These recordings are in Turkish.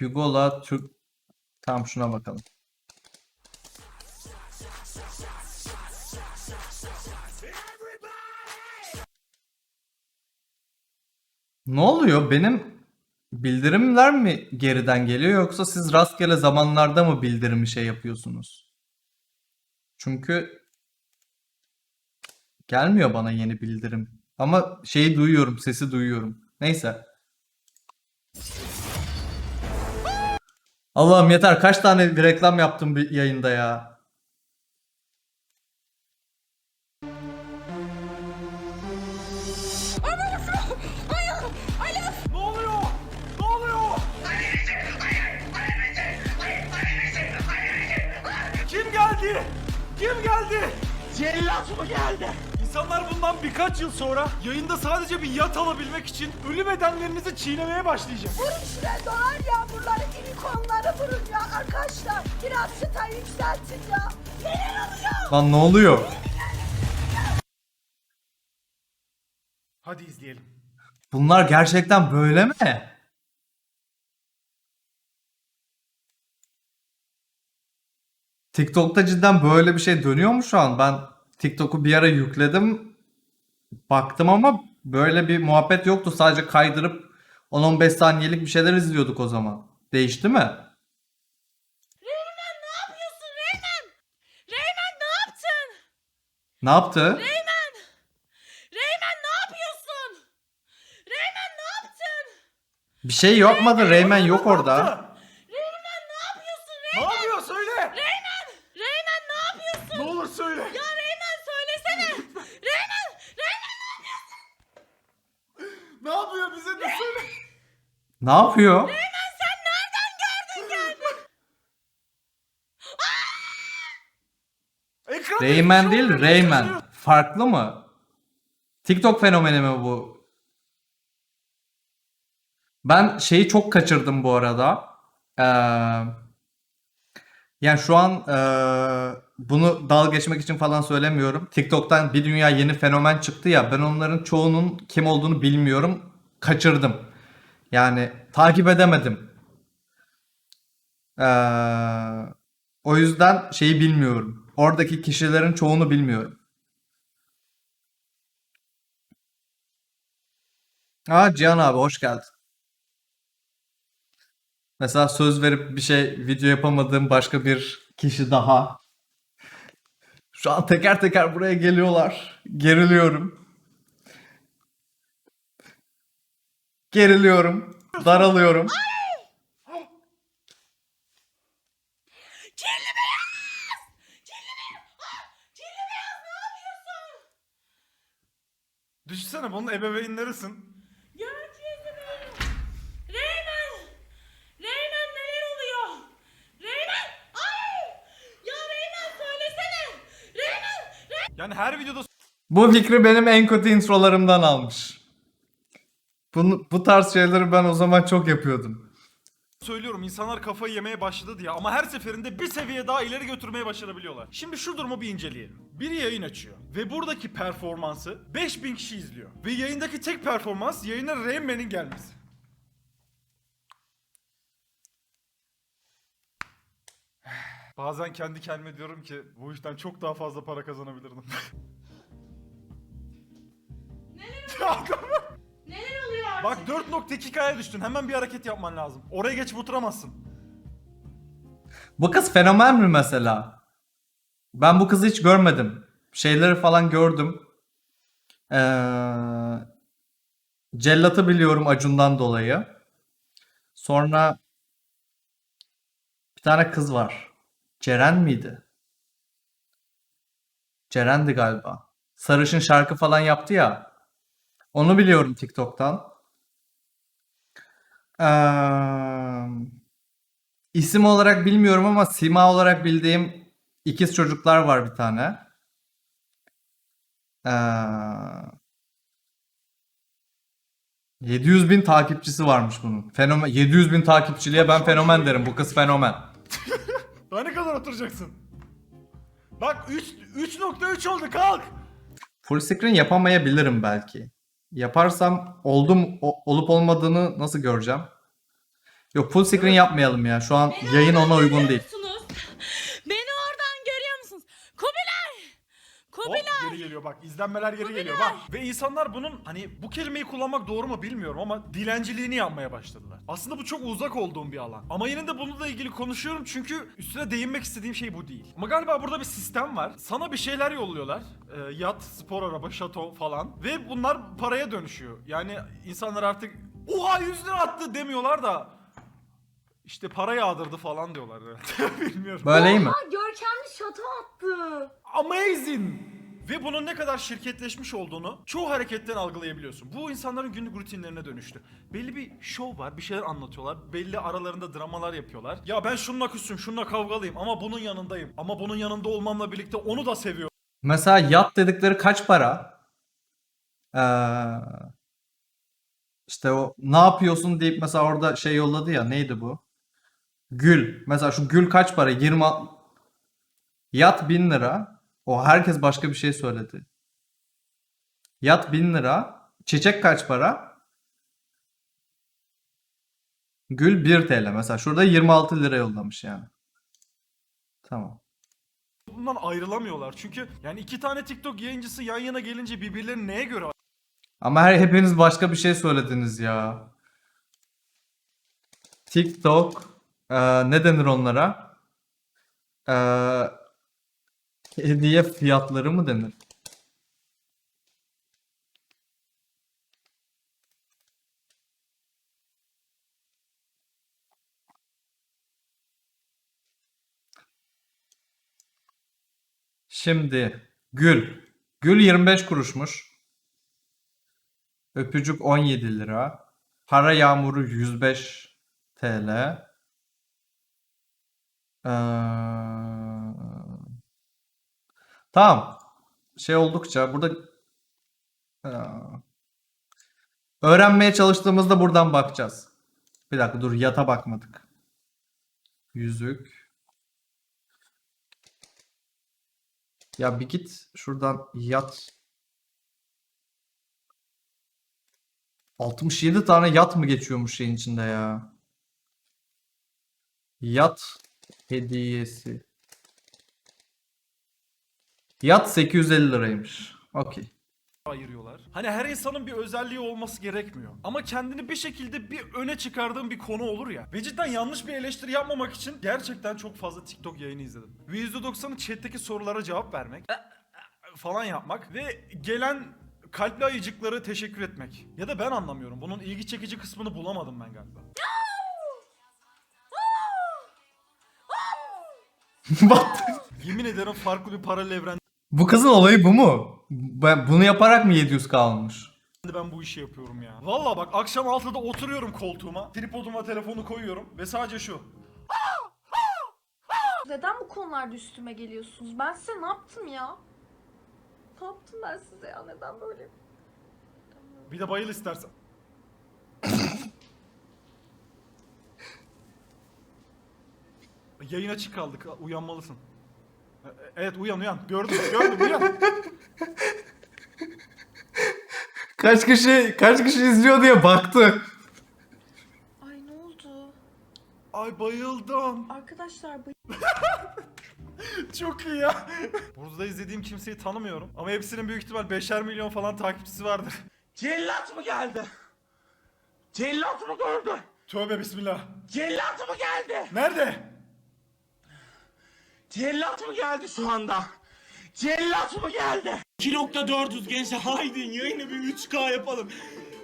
Hugo'la Türk... Tamam şuna bakalım. Ne oluyor? Benim bildirimler mi geriden geliyor yoksa siz rastgele zamanlarda mı bildirimi şey yapıyorsunuz? Çünkü gelmiyor bana yeni bildirim. Ama şeyi duyuyorum, sesi duyuyorum. Neyse. Allah'ım yeter kaç tane bir reklam yaptım bir yayında ya. Ne oluyor? Ne oluyor? Kim geldi? Kim geldi? Cellat mı geldi? İnsanlar bundan birkaç yıl sonra yayında sadece bir yat alabilmek için ölü bedenlerinizi çiğnemeye başlayacak. Vurun şuraya dolar yağmurları, ilikonları vurun ya arkadaşlar. Biraz çıta yükseltin ya. Neler oluyor? Lan ne oluyor? Hadi izleyelim. Bunlar gerçekten böyle mi? TikTok'ta cidden böyle bir şey dönüyor mu şu an? Ben TikTok'u bir ara yükledim. Baktım ama böyle bir muhabbet yoktu. Sadece kaydırıp 10-15 saniyelik bir şeyler izliyorduk o zaman. Değişti mi? Reymen ne yapıyorsun Reymen? Reymen ne yaptın? Ne yaptı? Reymen! Reymen ne yapıyorsun? Reymen ne yaptın? Bir şey yapmadı. Reymen yok orada. Reymen ne yapıyorsun Ne Reymen? yapıyor söyle. Reymen! Reymen ne yapıyorsun? Ne olur söyle. Ya Reymen söylesene. Reymen! Reymen ne yapıyorsun? Ne yapıyor bize de söyle. Ne yapıyor? Reymen sen nereden gördün geldin? Şey değil, çalışıyor. Farklı mı? TikTok fenomeni mi bu? Ben şeyi çok kaçırdım bu arada. Ee, yani şu an ee, bunu dalga geçmek için falan söylemiyorum. TikTok'tan bir dünya yeni fenomen çıktı ya. Ben onların çoğunun kim olduğunu bilmiyorum. Kaçırdım. Yani takip edemedim. Ee, o yüzden şeyi bilmiyorum. Oradaki kişilerin çoğunu bilmiyorum. Aa Cihan abi hoş geldin. Mesela söz verip bir şey video yapamadığım başka bir kişi daha. Şu an teker teker buraya geliyorlar. Geriliyorum. Geriliyorum. Daralıyorum. Kirli beyaz! Kirli beyaz! Ah! Kirli beyaz ne yapıyorsun? Düşünsene bunun ebeveynlerisin. Gökyüzü benim. Reymen! Reymen neler oluyor? Reymen! Ay! Ya Reymen söylesene! Reymen! Reymen! Yani her videoda Bu fikri benim en kötü introlarımdan almış. Bunu, bu tarz şeyleri ben o zaman çok yapıyordum. söylüyorum insanlar kafayı yemeye başladı diye ama her seferinde bir seviye daha ileri götürmeye başarabiliyorlar. Şimdi şu durumu bir inceleyelim. Biri yayın açıyor ve buradaki performansı 5000 kişi izliyor. Ve yayındaki tek performans yayına Rayman'in gelmesi. Bazen kendi kendime diyorum ki bu işten çok daha fazla para kazanabilirdim. Neler? Bak 4.2K'ya düştün. Hemen bir hareket yapman lazım. Oraya geçip oturamazsın. Bu kız fenomen mi mesela? Ben bu kızı hiç görmedim. Şeyleri falan gördüm. Ee, Cellat'ı biliyorum Acun'dan dolayı. Sonra bir tane kız var. Ceren miydi? Ceren'di galiba. Sarışın şarkı falan yaptı ya. Onu biliyorum TikTok'tan. Ee, isim olarak bilmiyorum ama sima olarak bildiğim ikiz çocuklar var bir tane. Ee, 700 bin takipçisi varmış bunun. Fenomen 700 bin takipçiliğe ben fenomen derim. Bu kız fenomen. Daha ne kadar oturacaksın? Bak 3 3.3 oldu kalk. Full screen yapamayabilirim belki. Yaparsam oldum o- olup olmadığını nasıl göreceğim? Yok full screen yapmayalım ya. Şu an yayın ona uygun değil. Hop Kubilay! geri geliyor bak izlenmeler geri geliyor bak. Ve insanlar bunun hani bu kelimeyi kullanmak doğru mu bilmiyorum ama dilenciliğini yapmaya başladılar. Aslında bu çok uzak olduğum bir alan. Ama yine de bununla ilgili konuşuyorum çünkü üstüne değinmek istediğim şey bu değil. Ama galiba burada bir sistem var. Sana bir şeyler yolluyorlar. Ee, yat, spor araba, şato falan. Ve bunlar paraya dönüşüyor. Yani insanlar artık oha 100 lira attı demiyorlar da işte para yağdırdı falan diyorlar herhalde. Bilmiyorum. Böyle iyi mi? Aa, görkemli şato attı. Amazing! Ve bunun ne kadar şirketleşmiş olduğunu çoğu hareketten algılayabiliyorsun. Bu insanların günlük rutinlerine dönüştü. Belli bir şov var, bir şeyler anlatıyorlar. Belli aralarında dramalar yapıyorlar. Ya ben şununla küsüm, şununla kavgalıyım ama bunun yanındayım. Ama bunun yanında olmamla birlikte onu da seviyorum. Mesela yat dedikleri kaç para? Ee, işte o ne yapıyorsun deyip mesela orada şey yolladı ya neydi bu? Gül. Mesela şu gül kaç para? 20 Yat 1000 lira. O herkes başka bir şey söyledi. Yat 1000 lira. Çiçek kaç para? Gül 1 TL. Mesela şurada 26 lira yollamış yani. Tamam. Bundan ayrılamıyorlar. Çünkü yani iki tane TikTok yayıncısı yan yana gelince birbirlerini neye göre Ama her hepiniz başka bir şey söylediniz ya. TikTok eee, ne denir onlara? Eee, hediye fiyatları mı denir? Şimdi gül. Gül 25 kuruşmuş. Öpücük 17 lira. Para yağmuru 105 TL. Ee, Tamam. Şey oldukça burada Ee, öğrenmeye çalıştığımızda buradan bakacağız. Bir dakika dur yata bakmadık. Yüzük. Ya bir git şuradan yat 67 tane yat mı geçiyormuş şeyin içinde ya? Yat hediyesi. Yat 850 liraymış. Okey. ayırıyorlar. Hani her insanın bir özelliği olması gerekmiyor. Ama kendini bir şekilde bir öne çıkardığın bir konu olur ya. Ve cidden yanlış bir eleştiri yapmamak için gerçekten çok fazla TikTok yayını izledim. Ve %90'ı chat'teki sorulara cevap vermek falan yapmak ve gelen kalpli ayıcıkları teşekkür etmek. Ya da ben anlamıyorum. Bunun ilgi çekici kısmını bulamadım ben galiba. Bak, Yemin ederim farklı bir paralel evrende bu kızın olayı bu mu? Ben bunu yaparak mı 700k almış? ben bu işi yapıyorum ya. Valla bak akşam 6'da oturuyorum koltuğuma. Tripoduma telefonu koyuyorum ve sadece şu. Neden bu konularda üstüme geliyorsunuz? Ben size ne yaptım ya? Ne yaptım ben size ya? Neden böyle? Bir de bayıl istersen. Yayın açık kaldık. Uyanmalısın. Evet uyan uyan. Gördüm gördüm uyan. Kaç kişi kaç kişi izliyor diye baktı. Ay ne oldu? Ay bayıldım. Arkadaşlar bu Çok iyi ya. Burada izlediğim kimseyi tanımıyorum. Ama hepsinin büyük ihtimal 5'er milyon falan takipçisi vardır. Cellat mı geldi? Cellat mı gördü? Tövbe bismillah. Cellat mı geldi? Nerede? Cellat mı geldi şu anda? Cellat mı geldi? 2.400 gençler haydi yayını bir 3K yapalım.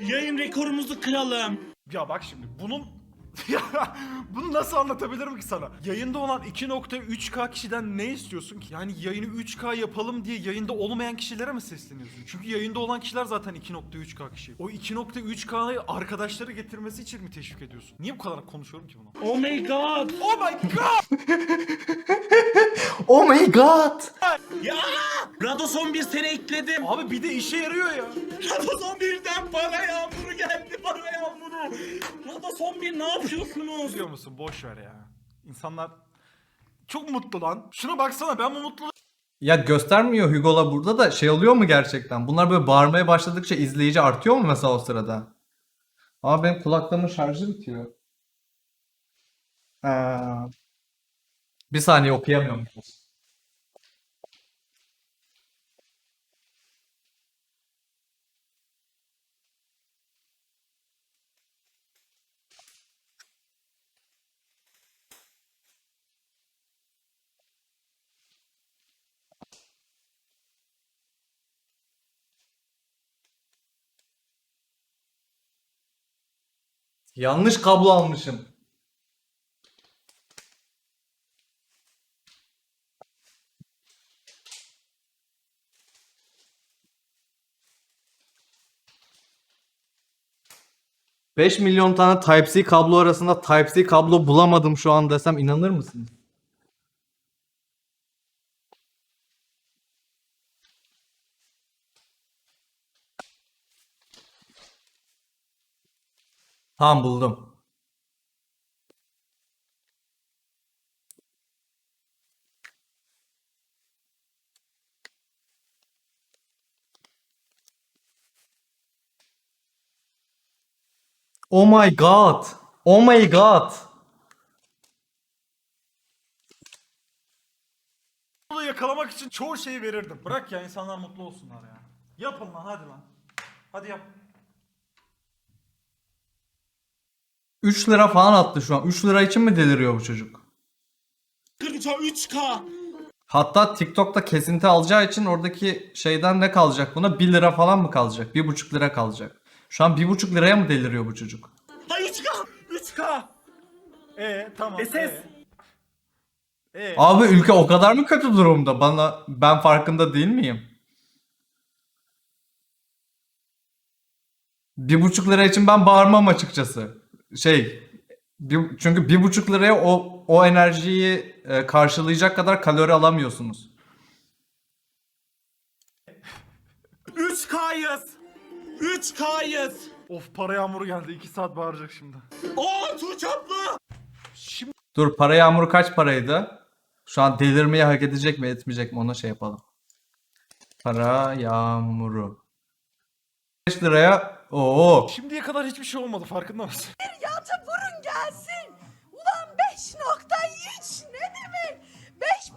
Yayın rekorumuzu kıralım. Ya bak şimdi bunun bunu nasıl anlatabilirim ki sana? Yayında olan 2.3K kişiden ne istiyorsun ki? Yani yayını 3K yapalım diye yayında olmayan kişilere mi sesleniyorsun? Çünkü yayında olan kişiler zaten 2.3K kişi. O 2.3K'yı arkadaşları getirmesi için mi teşvik ediyorsun? Niye bu kadar konuşuyorum ki bunu? Oh my god. Oh my god! Oh my god. Ya! Radoson bir sene ekledim. Abi bir de işe yarıyor ya. Radoson birden para yağmuru geldi para yağmuru. Radoson bir ne yapıyorsunuz? Biliyor musun? Boş ver ya. İnsanlar çok mutlu lan. Şuna baksana ben bu mutluluğu Ya göstermiyor Hugo'la burada da şey oluyor mu gerçekten? Bunlar böyle bağırmaya başladıkça izleyici artıyor mu mesela o sırada? Ama benim kulaklığımın şarjı bitiyor. Ee, bir saniye okuyamıyorum. Yanlış kablo almışım. Beş milyon tane Type-C kablo arasında Type-C kablo bulamadım şu an desem inanır mısınız? Tamam buldum. Oh my god. Oh my god. Bunu yakalamak için çoğu şeyi verirdim. Bırak ya insanlar mutlu olsunlar ya. Yapın lan hadi lan. Hadi yap. 3 lira falan attı şu an. 3 lira için mi deliriyor bu çocuk? Kırıca 3K. Hatta TikTok'ta kesinti alacağı için oradaki şeyden ne kalacak buna? 1 lira falan mı kalacak? 1,5 lira kalacak. Şu an 1,5 liraya mı deliriyor bu çocuk? Ha 3K. 3K. Ee tamam. SS. Ee. Ee. Abi ülke o kadar mı kötü durumda? Bana ben farkında değil miyim? Bir buçuk lira için ben bağırmam açıkçası. Şey, bir, çünkü bir buçuk liraya o o enerjiyi e, karşılayacak kadar kalori alamıyorsunuz. 3K'yız. 3K'yız. Of para yağmuru geldi. 2 saat bağıracak şimdi. Oo Tuğçe abla. Şimdi Dur para yağmuru kaç paraydı? Şu an delirmeyi hak edecek mi etmeyecek mi ona şey yapalım. Para yağmuru. 5 liraya oo şimdiye kadar hiçbir şey olmadı farkında mısın?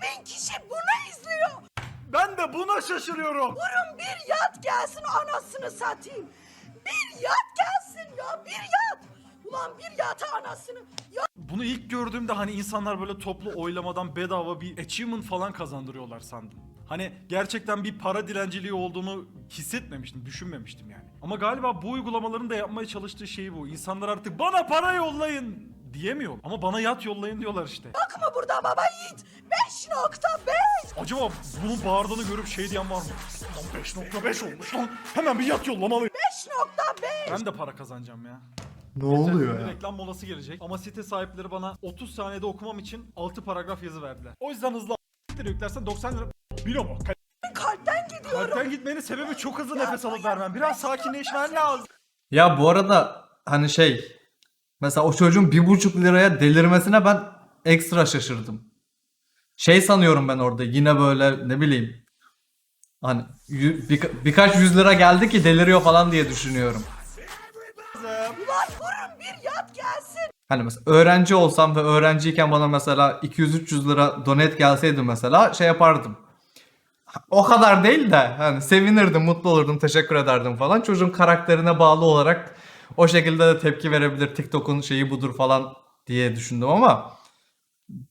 5000 kişi bunu izliyor. Ben de buna şaşırıyorum. Vurun bir yat gelsin anasını satayım. Bir yat gelsin ya bir yat. Ulan bir yatı anasını. Ya Bunu ilk gördüğümde hani insanlar böyle toplu oylamadan bedava bir achievement falan kazandırıyorlar sandım. Hani gerçekten bir para dilenciliği olduğunu hissetmemiştim, düşünmemiştim yani. Ama galiba bu uygulamaların da yapmaya çalıştığı şey bu. İnsanlar artık bana para yollayın diyemiyor. Ama bana yat yollayın diyorlar işte. bakma burada baba yiğit. 5.5. Acaba bunun bağırdığını görüp şey diyen var mı? Lan 5.5 olmuş lan. Hemen bir yat yollamalıyım. 5.5. Ben de para kazanacağım ya. ne Bir reklam molası gelecek ama site sahipleri bana 30 saniyede okumam için 6 paragraf yazı verdiler. O yüzden hızlı lira yüklersen 90 lira. Bir ama Kalpten gidiyorum. kalpten gitmenin sebebi çok hızlı nefes alıp vermem. Biraz sakinleşmen lazım. Ya bu arada hani şey mesela o çocuğun bir buçuk liraya delirmesine ben ekstra şaşırdım. Şey sanıyorum ben orada yine böyle ne bileyim hani yü- birka- birkaç yüz lira geldi ki deliriyor falan diye düşünüyorum. Ulan vurun bir yat gelsin. Hani mesela öğrenci olsam ve öğrenciyken bana mesela 200-300 lira donate gelseydi mesela şey yapardım. O kadar değil de hani sevinirdim, mutlu olurdum, teşekkür ederdim falan. Çocuğun karakterine bağlı olarak o şekilde de tepki verebilir. TikTok'un şeyi budur falan diye düşündüm ama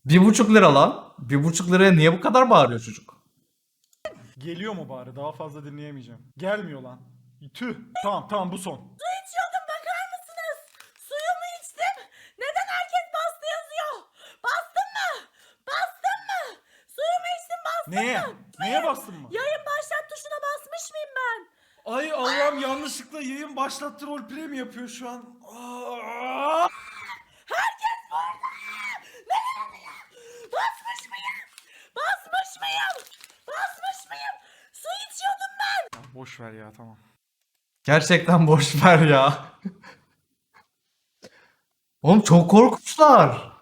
bir buçuk lira lan. Bir buçuk liraya niye bu kadar bağırıyor çocuk? Geliyor mu bari? Daha fazla dinleyemeyeceğim. Gelmiyor lan. Tüh. Tamam tamam bu son. Su içiyordum bakar mısınız? Suyumu içtim. Neden herkes bastı yazıyor? Bastın mı? Bastın mı? Suyumu içtim bastın Neye? mı? Neye bastın mı? Yayın başlat tuşuna basmış mıyım ben? Ay Allah'ım yanlışlıkla yayın başlattı roleplay mi yapıyor şu an? Aa! Basmış mıyım? Basmış mıyım? Basmış mıyım? Su içiyordum ben. Boş ver ya tamam. Gerçekten boş ver ya. Oğlum çok korkunçlar.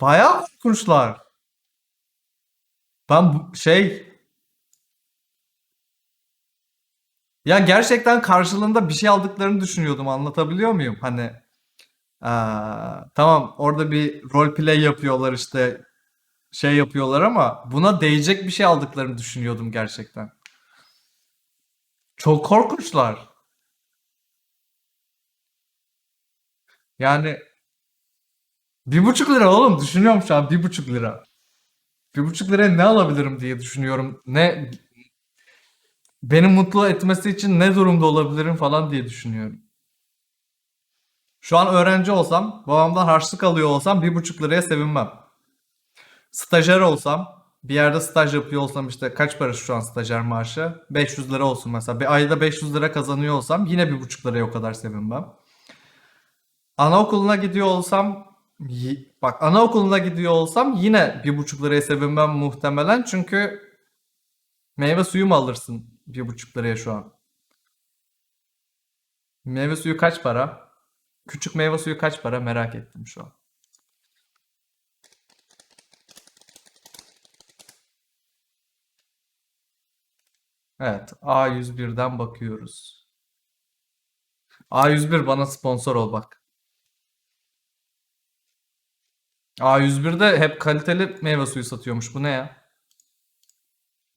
Bayağı korkunçlar. Ben bu- şey ya gerçekten karşılığında bir şey aldıklarını düşünüyordum. Anlatabiliyor muyum? Hani Aa, tamam orada bir role play yapıyorlar işte şey yapıyorlar ama buna değecek bir şey aldıklarını düşünüyordum gerçekten. Çok korkunçlar. Yani bir buçuk lira oğlum düşünüyorum şu an bir buçuk lira. Bir buçuk liraya ne alabilirim diye düşünüyorum. Ne beni mutlu etmesi için ne durumda olabilirim falan diye düşünüyorum. Şu an öğrenci olsam, babamdan harçlık alıyor olsam bir buçuk liraya sevinmem. Stajyer olsam, bir yerde staj yapıyor olsam işte kaç para şu an stajyer maaşı? 500 lira olsun mesela. Bir ayda 500 lira kazanıyor olsam yine bir buçuk liraya o kadar sevinmem. Anaokuluna gidiyor olsam bak anaokuluna gidiyor olsam yine bir buçuk liraya sevinmem muhtemelen çünkü meyve suyu mu alırsın bir buçuk liraya şu an? Meyve suyu kaç para? Küçük meyve suyu kaç para merak ettim şu an. Evet, A101'den bakıyoruz. A101 bana sponsor ol bak. A101'de hep kaliteli meyve suyu satıyormuş. Bu ne ya?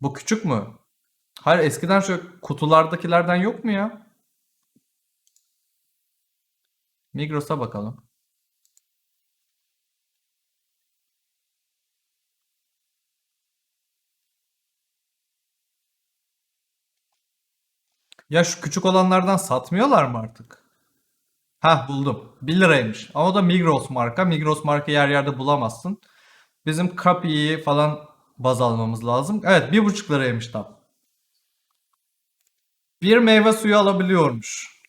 Bu küçük mü? Hayır eskiden şu kutulardakilerden yok mu ya? Migros'a bakalım. Ya şu küçük olanlardan satmıyorlar mı artık? Hah buldum. 1 liraymış. Ama o da Migros marka. Migros marka yer yerde bulamazsın. Bizim Kapi'yi falan baz almamız lazım. Evet 1,5 liraymış tam. Bir meyve suyu alabiliyormuş.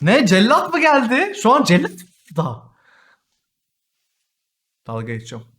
Ne? Cellat mı geldi? Şu an cellat da. Dalga geçiyorum.